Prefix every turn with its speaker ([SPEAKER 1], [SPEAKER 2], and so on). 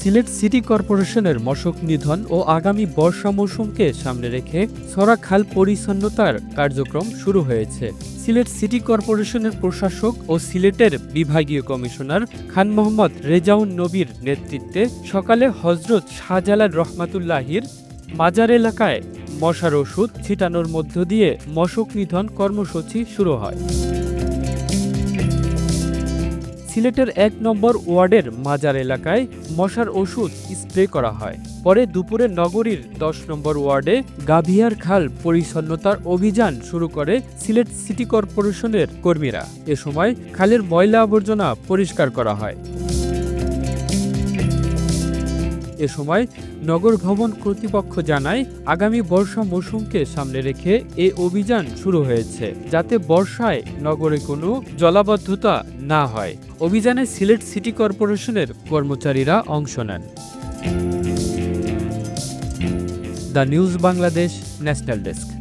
[SPEAKER 1] Sylhet city কর্পোরেশনের মশক নিধন ও আগামী বর্ষা মৌসুমকে সামনে রেখে সরা খাল পরিচ্ছন্নতার কার্যক্রম শুরু হয়েছে। সিলেট সিটি কর্পোরেশনের প্রশাসক ও সিলেটের বিভাগীয় কমিশনার খান মোহাম্মদ রেজাউন নবীর নেতৃত্বে সকালে হজরত শাহজালাল রহমাতুল্লাহির মাজার এলাকায় মশার ওষুধ ছিটানোর মধ্য দিয়ে মশক নিধন কর্মসূচি শুরু হয়। সিলেটের এক নম্বর ওয়ার্ডের মাজার এলাকায় মশার ওষুধ স্প্রে করা হয়। পরে দুপুরে নগরীর দশ নম্বর ওয়ার্ডে গাভিয়ার খাল পরিচ্ছন্নতার অভিযান শুরু করে সিলেট সিটি কর্পোরেশনের কর্মীরা। এ সময় খালের ময়লা আবর্জনা পরিষ্কার করা হয়। এ সময় নগর ভবন কর্তৃপক্ষ জানায়, আগামী বর্ষা মৌসুমকে সামনে রেখে এ অভিযান শুরু হয়েছে, যাতে বর্ষায় নগরে কোনো জলাবদ্ধতা না হয়। অভিযানে সিলেট সিটি কর্পোরেশনের কর্মচারীরা অংশ নেন। The news Bangladesh national desk.